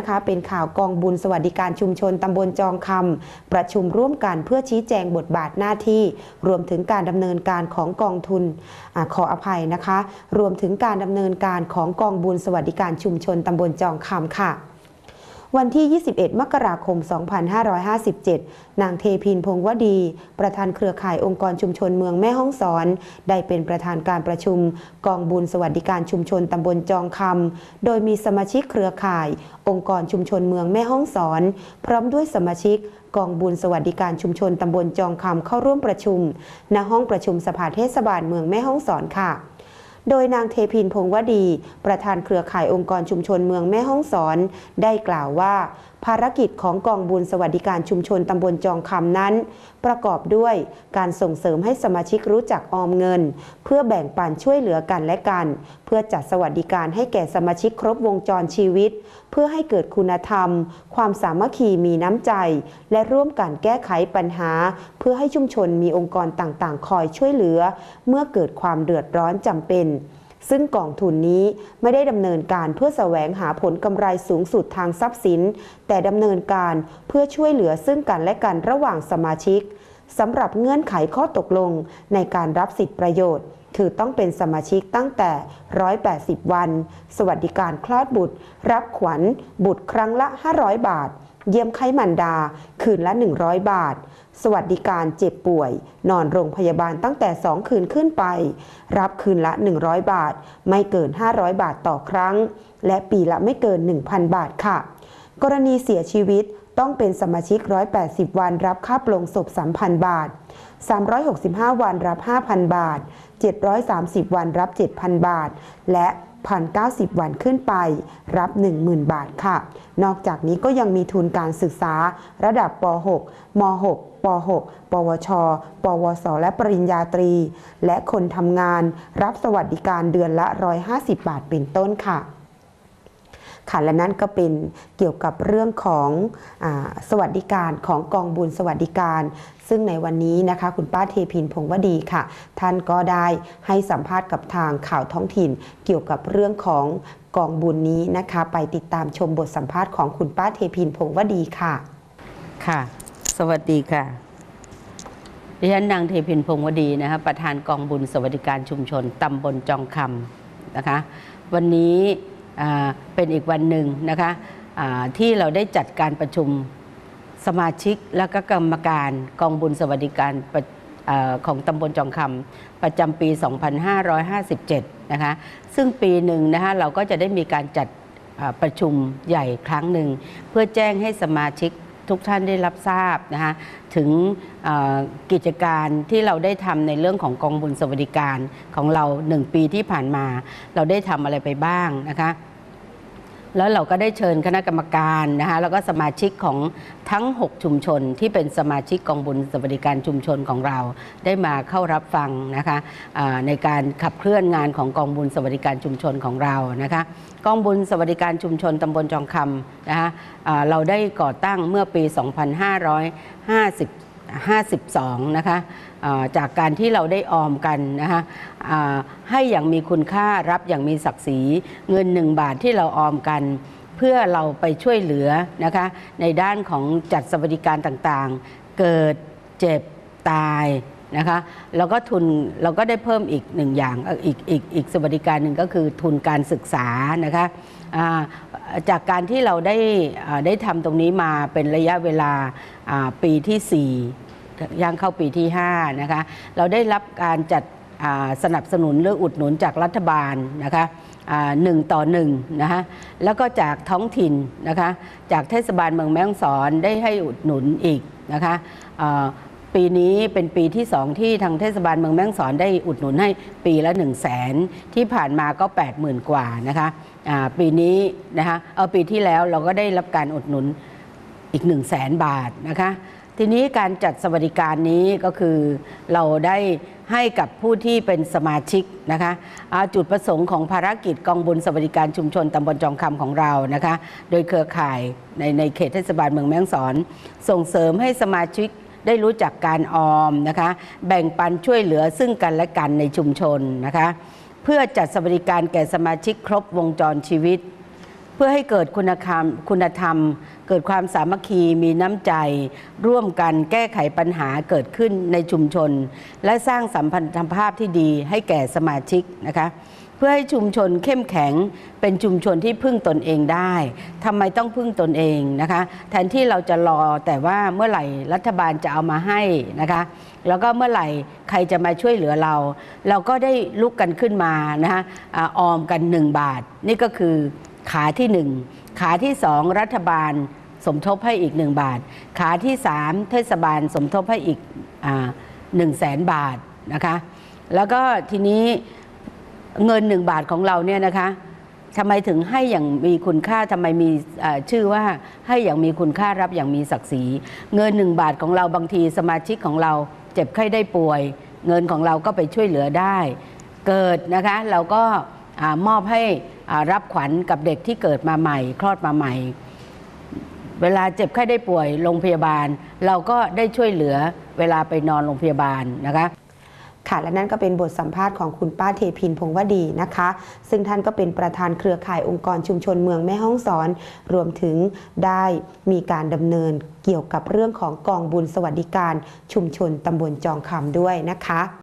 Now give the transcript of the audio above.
นะคะ เป็นข่าวกองบุญสวัสดิการชุมชนตำบลจองคำประชุมร่วมกันเพื่อชี้แจงบทบาทหน้าที่ รวมถึงการดำเนินการของกองทุนอขออภัยนะคะ รวมถึงการดำเนินการของกองบุญสวัสดิการชุมชนตำบลจองคำค่ะ วันที่ 21 มกราคม 2557 นางเทพินพงวดี ประธานเครือข่ายองค์กรชุมชนเมืองแม่ฮ่องสอน ได้เป็นประธานการประชุม กองบุญสวัสดิการชุมชนตำบลจองคำ โดยมีสมาชิกเครือข่าย องค์กรชุมชนเมืองแม่ฮ่องสอน พร้อมด้วยสมาชิกกองบุญสวัสดิการชุมชนตำบลจองคำเข้าร่วมประชุม ณ ห้องประชุมสภาเทศบาลเมืองแม่ฮ่องสอนค่ะ โดยนางเทพินพงวดี ประธานเครือข่ายองค์กรชุมชนเมืองแม่ฮ่องสอน ได้กล่าวว่า ภารกิจของกองบุญสวัสดิการชุมชนตำบลจองคำนั้น ประกอบด้วยการส่งเสริมให้สมาชิกรู้จักออมเงิน เพื่อแบ่งปันช่วยเหลือกันและกัน เพื่อจัดสวัสดิการให้แก่สมาชิกครบวงจรชีวิต เพื่อให้เกิดคุณธรรม ความสามัคคีมีน้ำใจ และร่วมกันแก้ไขปัญหา เพื่อให้ชุมชนมีองค์กรต่างๆ คอยช่วยเหลือ เมื่อเกิดความเดือดร้อนจำเป็น ซึ่งกองทุนนี้ไม่ได้ดำเนินการเพื่อแสวงหาผลกำไรสูงสุดทางทรัพย์สิน แต่ดำเนินการเพื่อช่วยเหลือซึ่งกันและกันระหว่างสมาชิกสำหรับเงื่อนไขข้อตกลงในการรับสิทธิประโยชน์ คือต้องเป็นสมาชิกตั้งแต่ 180 วัน สวัสดิการคลอดบุตร รับขวัญ บุตรครั้งละ 500 บาท เยี่ยมไข้มันดา คืนละ 100 บาท สวัสดิการเจ็บป่วย นอนโรงพยาบาลตั้งแต่ 2 คืนขึ้นไป รับคืนละ 100 บาท ไม่เกิน 500 บาทต่อครั้ง และปีละไม่เกิน 1,000 บาทค่ะ กรณีเสียชีวิตต้องเป็นสมาชิก 180 วันรับค่าปลงศพ 3,000 บาท 365 วันรับ 5,000 บาท 730 วันรับ 7,000 บาท และ 1,090 วันขึ้นไป รับ 10,000 บาทค่ะ นอกจากนี้ก็ยังมีทุนการศึกษา ระดับป .6 ม .6 ป .6 ปวช ปวส และปริญญาตรี และคนทำงาน รับสวัสดิการเดือนละ 150 บาทเป็นต้นค่ะ ค่ะและนั่นก็เป็นเกี่ยวกับเรื่องของอสวัสดิการของกองบุญสวัสดิการ ซึ่งในวันนี้นะคะ คุณป้าเทพินพงวดีค่ะ ท่านก็ได้ให้สัมภาษณ์กับทางข่าวท้องถิ่น เกี่ยวกับเรื่องของกองบุญนี้นะคะ ไปติดตามชมบทสัมภาษณ์ของคุณป้าเทพินพงวดีค่ะค่ะ สวัสดีค่ะดิฉันนางเทพินพงวดีนะคะประธานกองบุญสวัสดิการชุมชนตำบลจองคำนะคะ วันนี้ เป็นอีกวันหนึ่งนะคะที่เราได้จัดการประชุมสมาชิกและก็กรรมการกองบุญสวัสดิการอของตำบลจองคำประจำปี 2557 นะคะ ซึ่งปีหนึ่งนะคะเราก็จะได้มีการจัดประชุมใหญ่ครั้งหนึ่ง เพื่อแจ้งให้สมาชิกทุกท่านได้รับทราบนะคะถึงกิจการที่เราได้ทำในเรื่องของกองบุญสวัสดิการของเราหนึ่งปีที่ผ่านมา เราได้ทำอะไรไปบ้างนะคะ แล้วเราก็ได้เชิญคณะกรรมการนะคะแล้วก็สมาชิกของทั้ง 6 ชุมชน ที่เป็นสมาชิกกองบุญสวัสดิการชุมชนของเรา ได้มาเข้ารับฟังนะคะในการขับเคลื่อนงานของกองบุญสวัสดิการชุมชนของเรานะคะกองบุญสวัสดิการชุมชนตำบลจองคำนะคะเราได้ก่อตั้งเมื่อปี 2550 52 นะคะจากการที่เราได้ออมกันนะคะให้อย่างมีคุณค่ารับอย่างมีศักดิ์ศรีเงิน1บาทที่เราออมกันเพื่อเราไปช่วยเหลือนะคะในด้านของจัดสวัสดิการต่างๆ เกิดเจ็บตายนะคะแล้วก็ทุนเราก็ได้เพิ่มอีกหนึ่งอย่างอีกอีกอีกสวัสดิการหนึ่งก็คือทุนการศึกษานะคะ จากการที่เราได้ได้ทำตรงนี้มาเป็นระยะเวลาปีที่ 4 ย่างเข้าปีที่ 5 นะคะ เราได้รับการจัดสนับสนุนหรืออุดหนุนจากรัฐบาลนะคะหนึ่งต่อหนึ่งนะคะแล้วก็จากท้องถิ่นนะคะจากเทศบาลเมืองแม่ฮ่องสอนได้ให้อุดหนุนอีกนะคะ ปีนี้เป็นปีที่สองที่ทางเทศบาลเมืองแม่ฮ่องสอนได้อุดหนุนให้ปีละ 1 0 0 0 0แสนที่ผ่านมาก็ 80,000 กว่านะคะปีนี้นะคะเอาปีที่แล้วเราก็ได้รับการอุดหนุนอีก 1 0 0 0 0แสนบาทนะคะทีนี้การจัดสวัสดิการนี้ก็คือเราได้ให้กับผู้ที่เป็นสมาชิกนะคะอ่าจุดประสงค์ของภารกิจกองบุญสวัสดิการชุมชนตำบลจองคำของเรานะคะ โดยเครือข่ายในในเขตเทศบาลเมืองแม่ฮ่องสอน ส่งเสริมให้สมาชิก ได้รู้จักการออมนะคะ แบ่งปันช่วยเหลือซึ่งกันและกันในชุมชนนะคะ เพื่อจัดสวัสดิการแก่สมาชิกครบวงจรชีวิต เพื่อให้เกิดคุณธรรมคุณธรรม เกิดความสามัคคีมีน้ำใจ ร่วมกันแก้ไขปัญหาเกิดขึ้นในชุมชน และสร้างสัมพันธภาพที่ดีให้แก่สมาชิกนะคะ พื่อให้ชุมชนเข้มแข็งเป็นชุมชนที่พึ่งตนเองได้ทำไมต้องพึ่งตนเองนะคะ แทนที่เราจะรอแต่ว่าเมื่อไหร่รัฐบาลจะเอามาให้นะคะ แล้วก็เมื่อไหร่ใครจะมาช่วยเหลือเรา เราก็ได้ลุกกันขึ้นมานะคะอออมกัน 1 บาท นี่ก็คือขาที่ 1 ขาที่ 2 รัฐบาลสมทบให้อีก 1 บาท ขาที่ 3 เทศบาลสมทบให้อีกหนึ่งแสนบาทนะคะ แล้วก็ทีนี้ เงิน1บาทของเราเนี่ยนะคะทำไมถึงให้อย่างมีคุณค่าทำไมมีชื่อว่าให้อย่างมีคุณค่ารับอย่างมีศักดิ์ศรี เงิน1บาทของเราบางทีสมาชิกของเราเจ็บไข้ได้ป่วย เงินของเราก็ไปช่วยเหลือได้ เกิดนะคะเราก็มอบให้รับขวัญกับเด็กที่เกิดมาใหม่ คลอดมาใหม่ เวลาเจ็บไข้ได้ป่วยโรงพยาบาล เราก็ได้ช่วยเหลือเวลาไปนอนโรงพยาบาลนะคะ ค่ะและนั่นก็เป็นบทสัมภาษณ์ของคุณป้าเทพินพงวดีนะคะ ซึ่งท่านก็เป็นประธานเครือข่ายองค์กรชุมชนเมืองแม่ฮ่องสอน รวมถึงได้มีการดำเนินเกี่ยวกับเรื่องของกองบุญสวัสดิการชุมชนตำบลจองคำด้วยนะคะ